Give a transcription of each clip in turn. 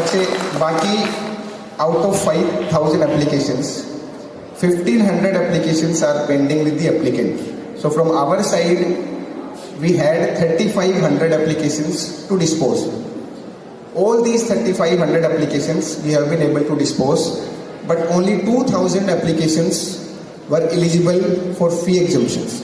Okay. બાકી out of 5000 applications 1500 applications are pending with the applicant. So from our side we had 3500 applications to dispose. All these 3500 applications we have been able to dispose but only 2000 applications were eligible for fee exemptions.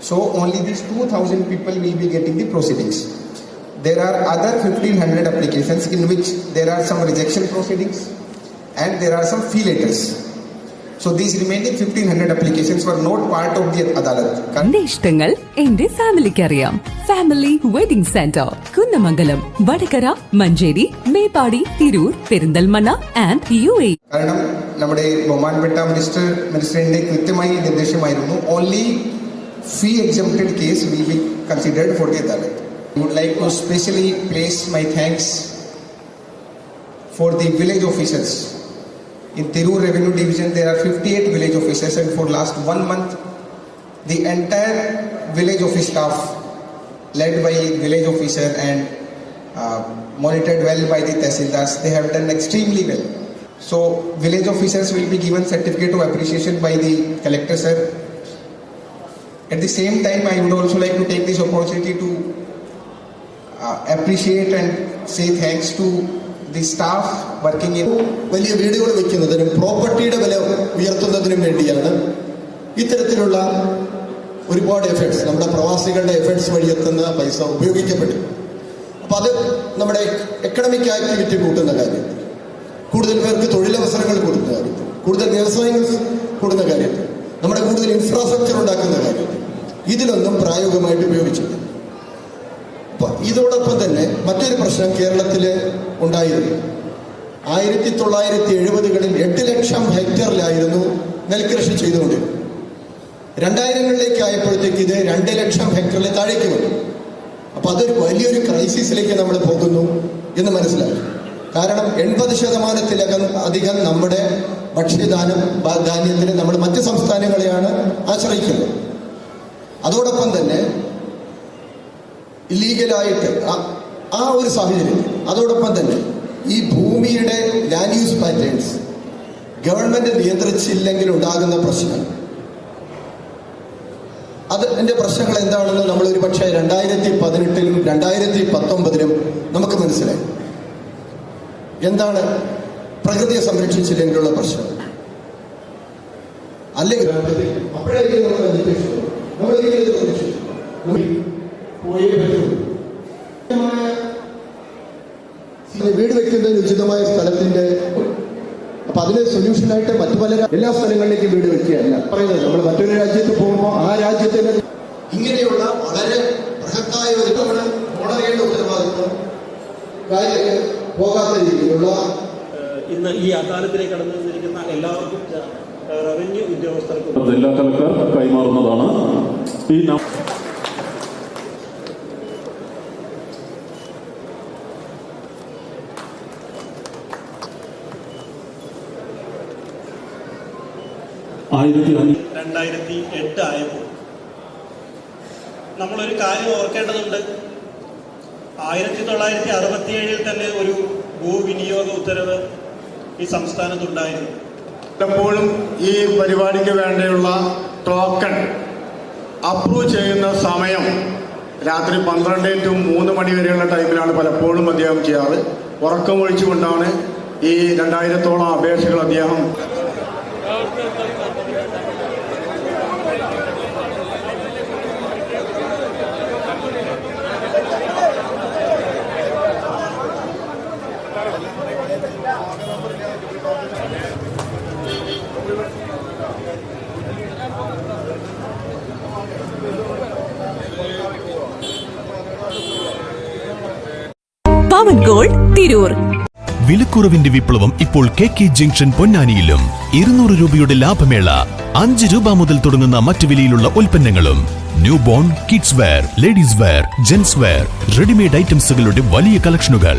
So only these 2000 people will be getting the proceedings. There are other 1500 applications in which there are some rejection proceedings and there are some fee letters. So these remaining 1500 applications were not part of the Adalat. എന്റെ ഇഷ്ടങ്ങൾ എന്റെ ഫാമിലിക്ക് അറിയാം family wedding centre Kunnamangalam Vadakara Manjeri Meppadi Tirur Perinthalmanna and U A കാരണം നമ്മുടെ ബൊമാൻപെട്ട minister മിനിസ്റ്ററിന്റെ കൃത്യമായി നിർദ്ദേശമായിരുന്നു only fee exempted case will be considered for the adalat I would like to specially place my thanks for the village officers. In Tirur Revenue Division, there are 58 village officers and for last one month, the entire village office staff led by village officer and uh, monitored well by the tehsildars, they have done extremely well. So village officers will be given certificate of appreciation by the collector sir. At the same time, I would also like to take this opportunity to uh, and say thanks to the staff working വലിയ വീടുകൾ വെക്കുന്നതിനും പ്രോപ്പർട്ടിയുടെ വില ഉയർത്തുന്നതിനും വേണ്ടിയാണ് ഇത്തരത്തിലുള്ള ഒരുപാട് efforts നമ്മുടെ പ്രവാസികളുടെ efforts വഴി എത്തുന്ന പൈസ ഉപയോഗിക്കപ്പെടും അപ്പം അത് നമ്മുടെ എക്കണമിക് ആക്ടിവിറ്റി കൂട്ടുന്ന കാര്യം. കൂടുതൽ പേർക്ക് തൊഴിലവസരങ്ങൾ കൊടുക്കുന്ന കാര്യം. കൂടുതൽ വ്യവസായങ്ങൾ കൂടുന്ന കാര്യം. നമ്മുടെ കൂടുതൽ ഇൻഫ്രാസ്ട്രക്ചർ ഉണ്ടാക്കുന്ന കാര്യം. ഇതിലൊന്നും പ്രായോഗികമായിട്ട് ഉപയോഗിച്ചില്ല ഇതോടൊപ്പം തന്നെ മറ്റൊരു പ്രശ്നം കേരളത്തിൽ ഉണ്ടായിരുന്നു. ആയിരത്തി തൊള്ളായിരത്തി എഴുപതുകളിൽ എട്ട് ലക്ഷം ഹെക്ടറിലായിരുന്നു നെൽകൃഷി ചെയ്തുകൊണ്ടിരുന്നത്. രണ്ടായിരങ്ങളിലേക്ക് ആയപ്പോഴത്തേക്ക് ഇത് രണ്ട് ലക്ഷം ഹെക്ടറിൽ താഴേക്ക് വന്നു. അപ്പൊ അതൊരു വലിയൊരു ക്രൈസിസിലേക്ക് നമ്മൾ പോകുന്നു എന്ന് മനസ്സിലാക്കി കാരണം എൺപത് ശതമാനത്തിലകം അധികം നമ്മുടെ ഭക്ഷ്യധാനം ധാന്യത്തിന് നമ്മൾ മറ്റ് സംസ്ഥാനങ്ങളെയാണ് ആശ്രയിക്കുന്നത്. അതോടൊപ്പം തന്നെ ഇല്ലീഗലായിട്ട് ആ- ഒരു സാഹചര്യം അതോടൊപ്പം തന്നെ ഈ ഭൂമിയുടെ ലാൻഡ് യൂസ് പാറ്റേൺസ് ഗവൺമെന്റ് നിയന്ത്രിച്ചില്ലെങ്കിൽ ഉണ്ടാകുന്ന പ്രശ്നം അത് എന്റെ പ്രശ്നങ്ങൾ എന്താണെന്ന് നമ്മൾ ഒരു പക്ഷേ രണ്ടായിരത്തി പതിനെട്ടിലും രണ്ടായിരത്തി പത്തൊമ്പതിലും നമുക്ക് മനസ്സിലായി എന്താണ് പ്രകൃതിയെ സംരക്ഷിച്ചില്ലെങ്കിലുള്ള പ്രശ്നം അല്ലെങ്കിൽ അപ്പോഴായിരിക്കും നമ്മൾ. നമ്മൾ. പോയേ പറ്റൂ. ഈ വീട് വെക്കുന്നതിന് ഉചിതമായ സ്ഥലത്തിന്റെ അപ്പൊ അതിന് സൊല്യൂഷനായിട്ട് മറ്റു പല എല്ലാ സ്ഥലങ്ങളിലേക്കും വീട് വെക്കുകയല്ല പറയുന്നത് നമ്മൾ മറ്റൊരു രാജ്യത്ത് പോകുമ്പോൾ ആ രാജ്യത്തിന് ഇങ്ങനെയുള്ള വളരെ ബൃഹത്തായ ഒരു തവണ ഓണറേണ്ട ഉത്തരവാദിത്വം പോകാത്ത രീതിയിലുള്ള ഇന്ന് ഈ അദാലത്തിലേക്ക് കടന്നു വന്നിരിക്കുന്ന എല്ലാവർക്കും റവന്യൂ ഉദ്യോഗസ്ഥർക്കും ജില്ലാ കലക്ടർ കൈമാറുന്നതാണ് ഈ ആയിരത്തി രണ്ടായിരത്തി എട്ട് ആയപ്പോൾ നമ്മളൊരു കാര്യം ഓർക്കേണ്ടതുണ്ട്. ആയിരത്തി തൊള്ളായിരത്തി അറുപത്തി ഏഴിൽ തന്നെ ഒരു ഭൂവിനിയോഗ ഉത്തരവ് ഈ സംസ്ഥാനത്തുണ്ടായിരുന്നു. പലപ്പോഴും ഈ പരിപാടിക്ക് വേണ്ടിയുള്ള ടോക്കൺ അപ്രൂവ് ചെയ്യുന്ന സമയം രാത്രി പന്ത്രണ്ട് ടു മൂന്ന് മണി വരെയുള്ള ടൈമിലാണ് പലപ്പോഴും അദ്ദേഹം ചെയ്യാറ്. ഉറക്കമൊഴിച്ചുകൊണ്ടാണ് ഈ രണ്ടായിരത്തോളം അപേക്ഷകൾ അദ്ദേഹം പവൻ ഗോൾഡ് തിരൂർ. വിലക്കുറവിന്റെ വിപ്ലവം ഇപ്പോൾ കെ കെ ജംഗ്ഷൻ പൊന്നാനിയിലും ഇരുന്നൂറ് രൂപയുടെ ലാഭമേള അഞ്ച് രൂപ മുതൽ തുടങ്ങുന്ന മറ്റു വിലയിലുള്ള ഉൽപ്പന്നങ്ങളും newborn kids wear ladies wear gents wear readymade ഐറ്റംസുകളുടെ വലിയ കളക്ഷനുകൾ.